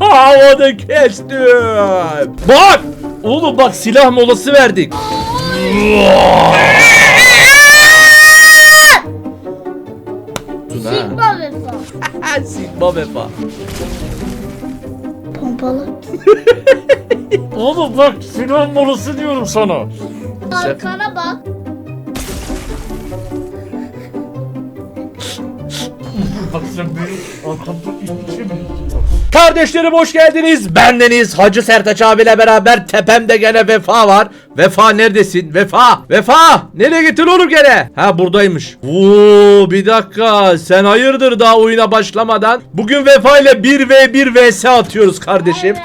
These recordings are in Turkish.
Havada kestim. Bak. Oğlum bak silah molası verdik. Sigma vefa. Sigma vefa. Pompalı. Oğlum bak silah molası diyorum sana. Arkana bak. Bak sen benim arkamda hiçbir şey mi? Kardeşlerim hoş geldiniz. Bendeniz Hacı Sertaç abiyle beraber tepemde gene Vefa var. Vefa neredesin? Vefa! Vefa! Nereye gittin oğlum gene? Ha buradaymış. Oo bir dakika. Sen hayırdır daha oyuna başlamadan? Bugün Vefa ile 1v1 vs atıyoruz kardeşim.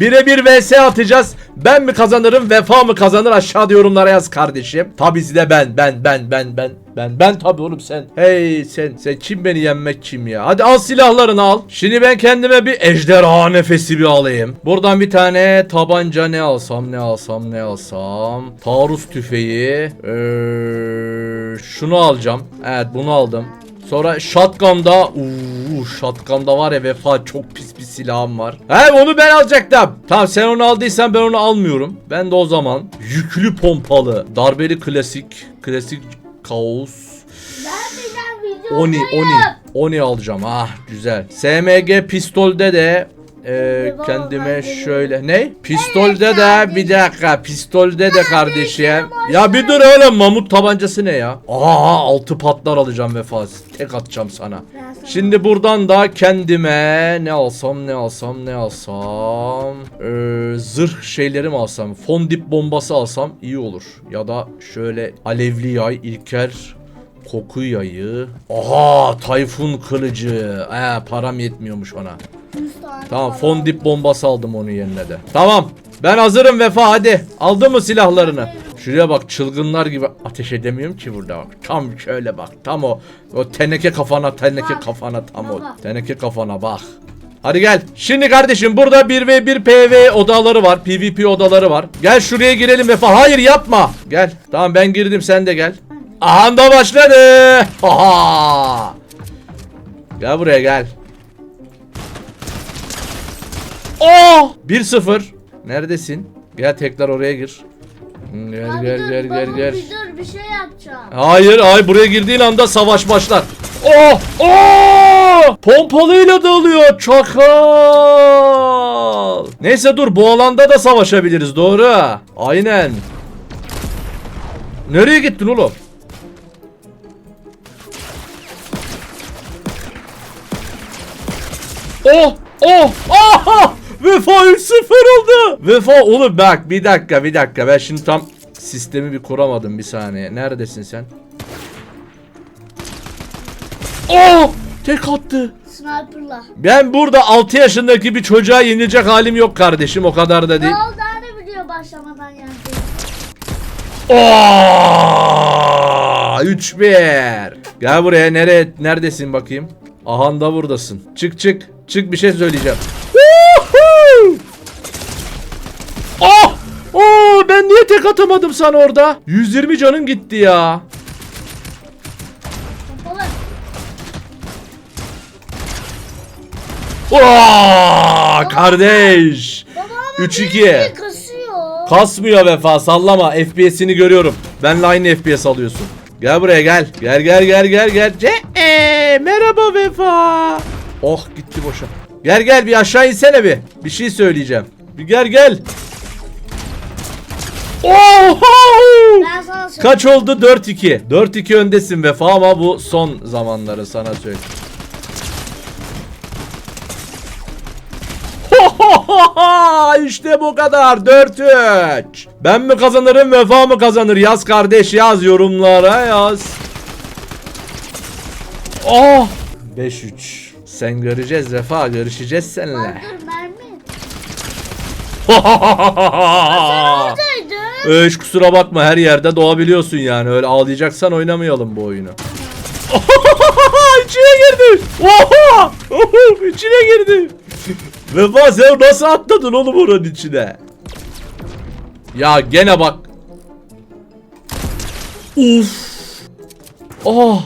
1'e 1 vs atacağız. Ben mi kazanırım, Vefa mı kazanır? Aşağıda yorumlara yaz kardeşim. Tabii de ben, ben, ben, ben, ben, ben, ben tabii oğlum sen. Hey sen, sen kim beni yenmek kim ya? Hadi al silahlarını al. Şimdi ben kendime bir ejderha nefesi bir alayım. Buradan bir tane tabanca ne alsam, ne alsam, ne alsam. Taarruz tüfeği. Ee, şunu alacağım. Evet bunu aldım. Sonra shotgun'da uuu shotgun'da var ya vefa çok pis bir silahım var. He onu ben alacaktım. Tamam sen onu aldıysan ben onu almıyorum. Ben de o zaman yüklü pompalı, darbeli klasik, klasik kaos. Oni, Oni, Oni alacağım. Ah güzel. SMG pistolde de e, kendime şöyle ne? Pistolde de bir dakika. Pistolde de kardeşim. Ya bir dur oğlum mamut tabancası ne ya? Aa altı patlar alacağım vefas. Tek atacağım sana. Şimdi buradan da kendime ne alsam ne alsam ne alsam Ee, zırh şeyleri mi alsam fondip bombası alsam iyi olur ya da şöyle alevli yay ilker koku yayı aha tayfun kılıcı ee, param yetmiyormuş ona tamam fondip bombası aldım onun yerine de tamam ben hazırım vefa hadi aldın mı silahlarını Şuraya bak çılgınlar gibi ateş edemiyorum ki burada bak. Tam şöyle bak. Tam o o teneke kafana teneke Bak, kafana tam o teneke kafana bak. Hadi gel. Şimdi kardeşim burada 1v1 PV odaları var. PvP odaları var. Gel şuraya girelim vefa. Hayır yapma. Gel. Tamam ben girdim sen de gel. Aha da başladı. Ha. Gel buraya gel. Oh! 1-0. Neredesin? Gel tekrar oraya gir. Hmm, Gel Abi gel dur, gel gel baba, gel. Bir dur bir şey yapacağım. Hayır, hayır buraya girdiğin anda savaş başlar. Oh! Oh! Pompalıyla dalıyor çakal. Neyse dur bu alanda da savaşabiliriz doğru. Aynen. Nereye gittin oğlum? Oh! Oh! Aha! Vefa 3-0 oldu. Vefa oğlum bak bir dakika bir dakika ben şimdi tam sistemi bir kuramadım bir saniye. Neredesin sen? Oh! Tek attı. Sniper'la. Ben burada 6 yaşındaki bir çocuğa yenilecek halim yok kardeşim o kadar da Ne değil. oldu hani video başlamadan yani. Oh! 3-1. Gel buraya nereye neredesin bakayım? Ahan da buradasın. Çık çık. Çık bir şey söyleyeceğim. Woohoo! Oh! Oh! Ben niye tek atamadım sana orada? 120 canın gitti ya. Pompalı. Oh! Kardeş. Baba ama 3-2. beni kasıyor. Kasmıyor vefa sallama FPS'ini görüyorum. Benle aynı FPS alıyorsun. Gel buraya gel. Gel gel gel gel gel. Ce ee, merhaba vefa. Oh gitti boşa. Gel gel bir aşağı insene bir. Bir şey söyleyeceğim. Bir gel gel. Oho! Söyleyeyim. Kaç oldu? 4-2. 4-2 öndesin vefa ama bu son zamanları sana söyle. işte bu kadar 4-3 Ben mi kazanırım vefa mı kazanır yaz kardeş yaz yorumlara yaz Oh 5-3 Sen göreceğiz vefa görüşeceğiz seninle dur mermi. Ee, hiç kusura bakma her yerde doğabiliyorsun yani. Öyle ağlayacaksan oynamayalım bu oyunu. İçine girdi. Oha! İçine girdi. Vefa sen nasıl atladın oğlum oranın içine? Ya gene bak. Uf. Oh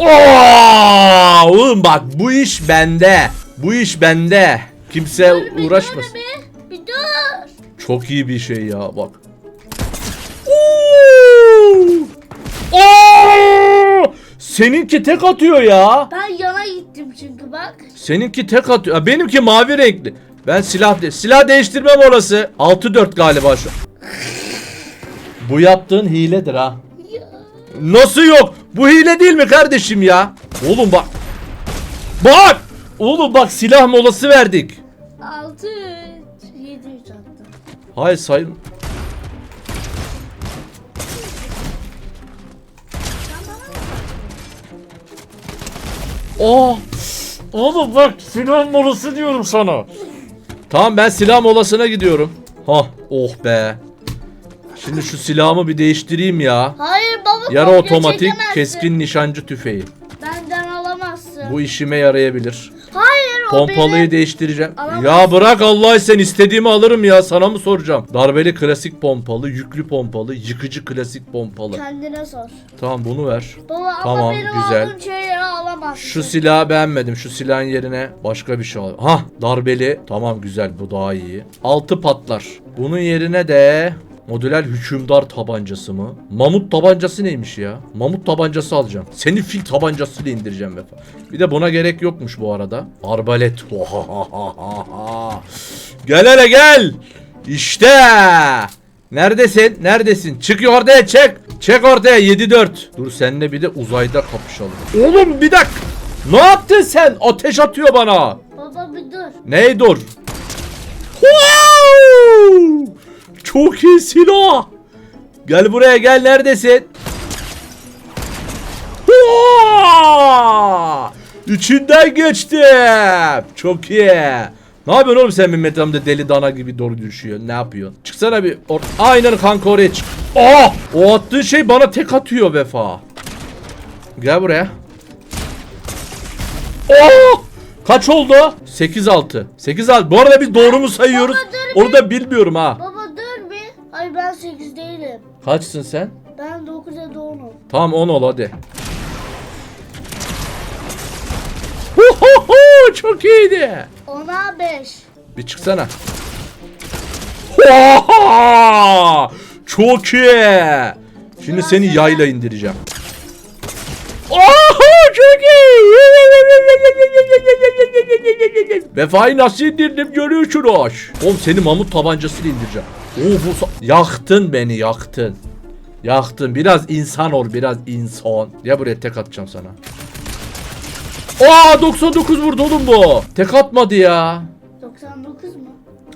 Oh! Oğlum bak bu iş bende. Bu iş bende. Kimse uğraşmasın. Çok iyi bir şey ya bak. Oo! Seninki tek atıyor ya. Ben yana gittim çünkü bak. Seninki tek atıyor. Ha, Benimki mavi renkli. Ben silah de silah değiştirmem orası. 6-4 galiba şu. Bu yaptığın hiledir ha. Nasıl yok? Bu hile değil mi kardeşim ya? Oğlum bak. Bak! Oğlum bak silah molası verdik. 6 7 3 attım. Hayır sayın. Oh! Oğlum bak silah molası diyorum sana. Tamam ben silah molasına gidiyorum. Hah oh be. Şimdi şu silahımı bir değiştireyim ya. Hayır baba kopya otomatik çekemezsin. keskin nişancı tüfeği. Benden alamazsın. Bu işime yarayabilir. Pompalıyı benim. değiştireceğim. Alamazsın. Ya bırak Allah sen istediğimi alırım ya sana mı soracağım? Darbeli klasik pompalı, yüklü pompalı, yıkıcı klasik pompalı. Kendine sor. Tamam bunu ver. Baba Tamam, ama benim güzel. aldığım şeyleri alamazsın. Şu silahı beğenmedim. Şu silahın yerine başka bir şey al. Hah darbeli. Tamam güzel bu daha iyi. Altı patlar. Bunun yerine de modüler hükümdar tabancası mı? Mamut tabancası neymiş ya? Mamut tabancası alacağım. Seni fil tabancasıyla indireceğim vefa. Bir de buna gerek yokmuş bu arada. Arbalet. gel hele gel. İşte. Neredesin? Neredesin? Çık ortaya çek. Çek ortaya 7-4. Dur seninle bir de uzayda kapışalım. Oğlum bir dakika. Ne yaptın sen? Ateş atıyor bana. Baba bir dur. Ney dur? Wow! Çok iyi silah. Gel buraya gel neredesin? Hua! İçinden geçtim. Çok iyi. Ne yapıyorsun oğlum sen benim etrafımda deli dana gibi doğru düşüyor. Ne yapıyorsun? Çıksana bir. Or Aynen kanka oraya çık. Aa! O attığın şey bana tek atıyor vefa. Gel buraya. Oo! Kaç oldu? 8-6. 8-6. Bu arada biz doğru mu sayıyoruz? Onu da bilmiyorum ha. Baba dur bir. Ay ben 8 değilim. Kaçsın sen? Ben 9'a doğumum. Tamam 10 ol hadi. Çok iyiydi. 10'a 5. Bir çıksana. Oha! Çok iyi. Şimdi seni yayla indireceğim. Oha! Çok iyi. Vefayı nasıl indirdim görüyorsunuz. Oğlum seni mamut tabancasıyla indireceğim. Sa- yaktın beni yaktın. Yaktın. Biraz insan ol, biraz insan. Ya buraya tek atacağım sana. Aa 99 vurdu oğlum bu. Tek atmadı ya. 99 mu?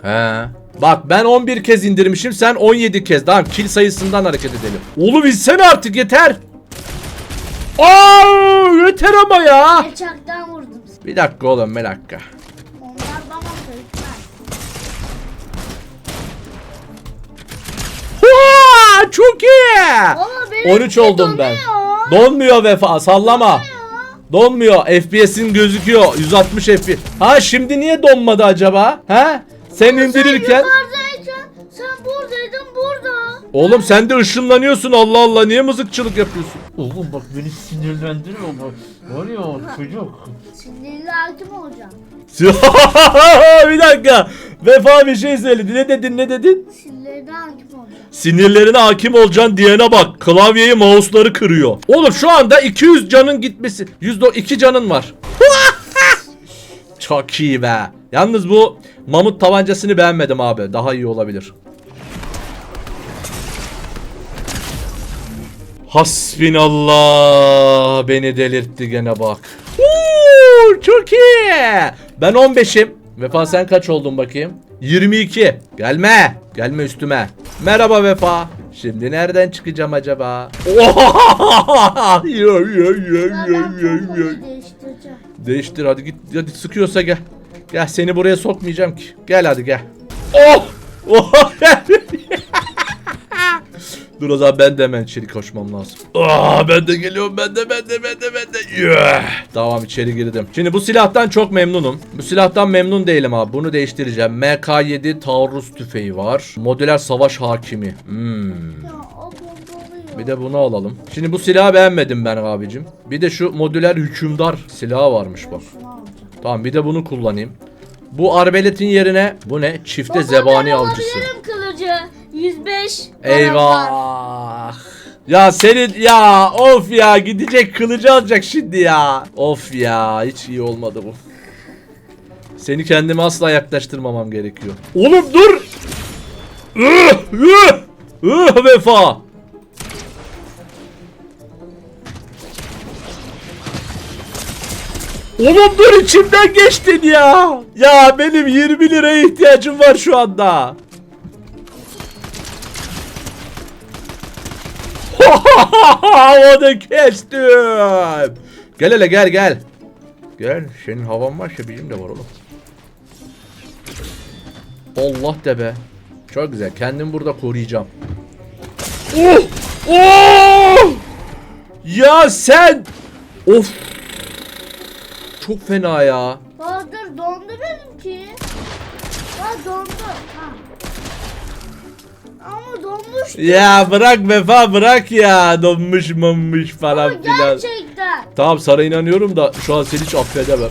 He. Bak ben 11 kez indirmişim sen 17 kez. Tamam kill sayısından hareket edelim. Oğlum insene artık yeter. Aa yeter ama ya. Geçaktan vurdum. Bir dakika oğlum bir dakika. Hua, çok iyi. Benim 13 oldum ben. donuyor. Donmuyor vefa sallama. Donmuyor. FPS'in gözüküyor. 160 FPS. Ha şimdi niye donmadı acaba? Ha? Sen indirirken. Sen yukarıdayken sen buradaydın burada. Oğlum sen de ışınlanıyorsun Allah Allah. Niye mızıkçılık yapıyorsun? Oğlum bak beni sinirlendiriyor bak. Var ya o çocuk. Sinirli hakim olacağım. bir dakika. Vefa bir şey söyledi. Ne dedin ne dedin? Sinirli hakim olacağım. Sinirlerine hakim olacaksın diyene bak. Klavyeyi mouse'ları kırıyor. Oğlum şu anda 200 canın gitmesi. 102 canın var. Çok iyi be. Yalnız bu mamut tabancasını beğenmedim abi. Daha iyi olabilir. Hasbinallah beni delirtti gene bak. Huu, çok iyi. Ben 15'im. Vefa sen kaç oldun bakayım? 22. Gelme. Gelme üstüme. Merhaba Vefa. Şimdi nereden çıkacağım acaba? Değiştir hadi git hadi sıkıyorsa gel. Gel seni buraya sokmayacağım ki. Gel hadi gel. Oh! Oh! Dur o zaman ben de hemen içeri koşmam lazım. Aa, ben de geliyorum ben de ben de ben de ben de. Yeah. Tamam içeri girdim. Şimdi bu silahtan çok memnunum. Bu silahtan memnun değilim abi. Bunu değiştireceğim. MK7 Taurus tüfeği var. Modüler savaş hakimi. Hmm. Bir de bunu alalım. Şimdi bu silahı beğenmedim ben abicim. Bir de şu modüler hükümdar silahı varmış bak. Tamam bir de bunu kullanayım. Bu arbeletin yerine bu ne? Çifte zebani avcısı. Alabilirim kılıcı. 105. Eyvah. Ya senin ya of ya gidecek kılıcı alacak şimdi ya. Of ya hiç iyi olmadı bu. Seni kendime asla yaklaştırmamam gerekiyor. Oğlum dur. Ih, ih, ih, vefa. Oğlum dur içimden geçtin ya. Ya benim 20 liraya ihtiyacım var şu anda. Onu kestim. Gel hele gel gel. Gel senin havan var ya bizim de var oğlum. Allah de be. Çok güzel kendimi burada koruyacağım. Oh! Oh! Ya sen! Of! Çok fena ya. Bahadır dondu benimki. Ha dondu. Ha. Ama donmuş. Ya bırak vefa bırak ya. Donmuş Ama falan filan. gerçekten. Tamam sana inanıyorum da şu an seni hiç affedemem.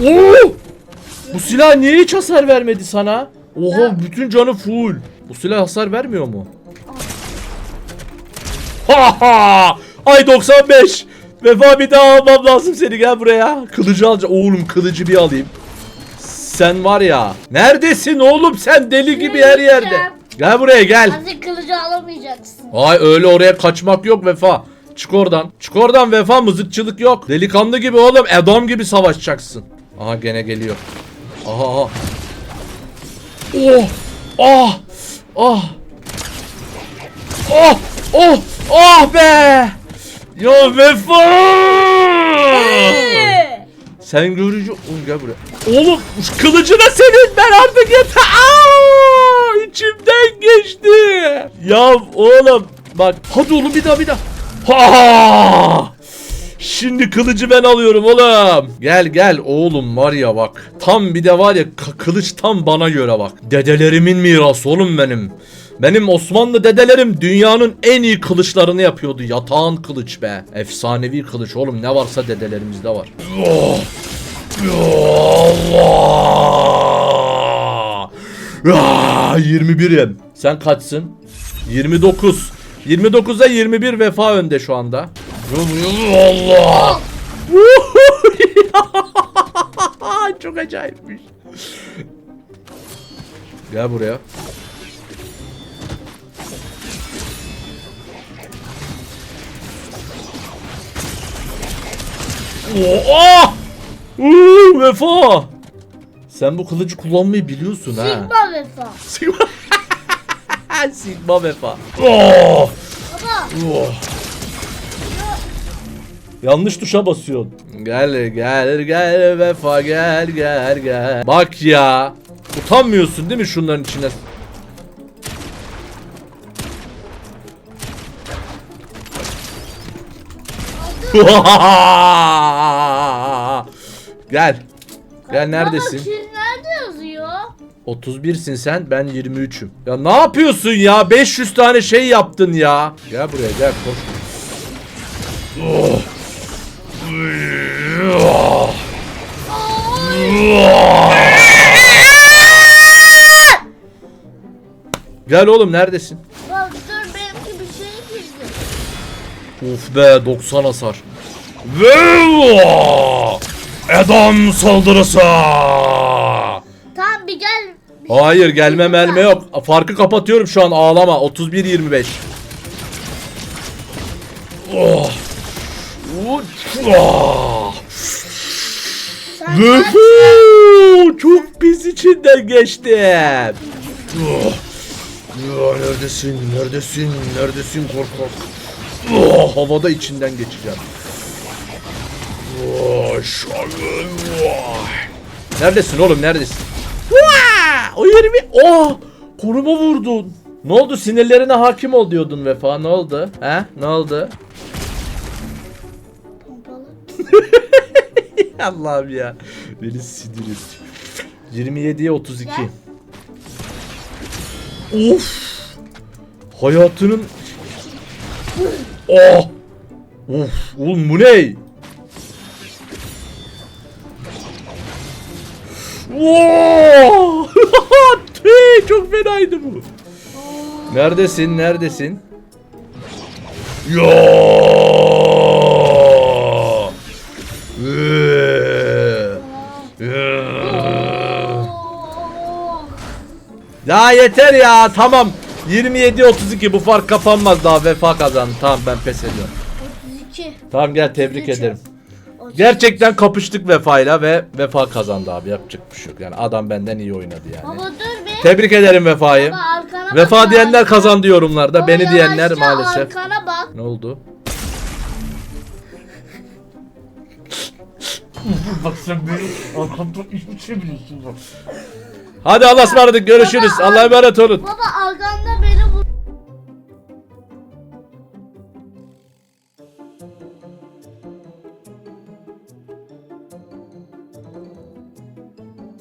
Oo! Bu silah niye hiç hasar vermedi sana? Oha bütün canı full. Bu silah hasar vermiyor mu? Ha ha! Ay 95. Vefa bir daha almam lazım seni gel buraya. Kılıcı alacağım. Oğlum kılıcı bir alayım. Sen var ya. Neredesin oğlum sen deli gibi her yerde. Gel buraya gel. Hadi kılıcı alamayacaksın. Ay öyle oraya kaçmak yok Vefa. Çık oradan. Çık oradan Vefa mızıkçılık yok. Delikanlı gibi oğlum Edom gibi savaşacaksın. Aha gene geliyor. Aha aha. Oh! Ah! Ah! Oh! Oh! Ah be! Ya Vefa! Sen görücü... Oğlum gel buraya. Oğlum şu kılıcı da senin ben artık yeter. Aa, içimden geçti. Ya oğlum bak hadi oğlum bir daha bir daha. Ha! Şimdi kılıcı ben alıyorum oğlum. Gel gel oğlum var ya bak. Tam bir de var ya kılıç tam bana göre bak. Dedelerimin mirası oğlum benim. Benim Osmanlı dedelerim dünyanın en iyi kılıçlarını yapıyordu. Yatağın kılıç be. Efsanevi kılıç oğlum ne varsa dedelerimizde var. Allah! Ah, 21'im. Sen kaçsın? 29. 29'a 21 vefa önde şu anda. Allah! Çok acayipmiş. Gel buraya. Oha! Uuu vefa! Sen bu kılıcı kullanmayı biliyorsun ha. Sigma vefa. Sigma. Sigma vefa. Oh! Baba. Oh. Yanlış tuşa basıyorsun. Gel gel gel vefa gel gel gel. Bak ya. Utanmıyorsun değil mi şunların içine? gel. Gel neredesin? Baba kill nerede yazıyor? 31'sin sen ben 23'üm. Ya ne yapıyorsun ya? 500 tane şey yaptın ya. Gel buraya gel koş. Gel oğlum neredesin? Of be 90 hasar. Ve Edam saldırısı. Tamam bir gel. Hayır gelme melme yok. Farkı kapatıyorum şu an ağlama. 31 25. Oh. Oh. Çok pis içinden geçtim. Oh. Neredesin? Neredesin? Neredesin korkak? Oh, havada içinden geçeceğim. Oh, oh. Neredesin oğlum? Neredesin? O yerimi... Oh! Koruma vurdun. Ne oldu? Sinirlerine hakim ol diyordun Vefa. Ne oldu? He? Ne oldu? Allah'ım ya. Beni sinir et. 27'ye 32. Of. Hayatının Oh! Of, oğlum bu ne? Tüy, çok fenaydı bu. Neredesin? Neredesin? Ee, ee. Ya yeter ya tamam 27-32 bu fark kapanmaz daha vefa kazandı tamam ben pes ediyorum 32. Tamam gel tebrik Üç. ederim 32. Gerçekten kapıştık vefayla ve vefa kazandı abi yapacak bir şey yok yani adam benden iyi oynadı yani Baba dur be. Tebrik ederim vefayı Baba arkana Vefa bak, diyenler yavaşça. kazandı yorumlarda Baba beni diyenler maalesef Arkana bak. Ne oldu? Bak sen benim arkamda hiçbir şey biliyorsun bak. Hadi Allah'a ısmarladık görüşürüz Allah'a emanet olun Baba arkana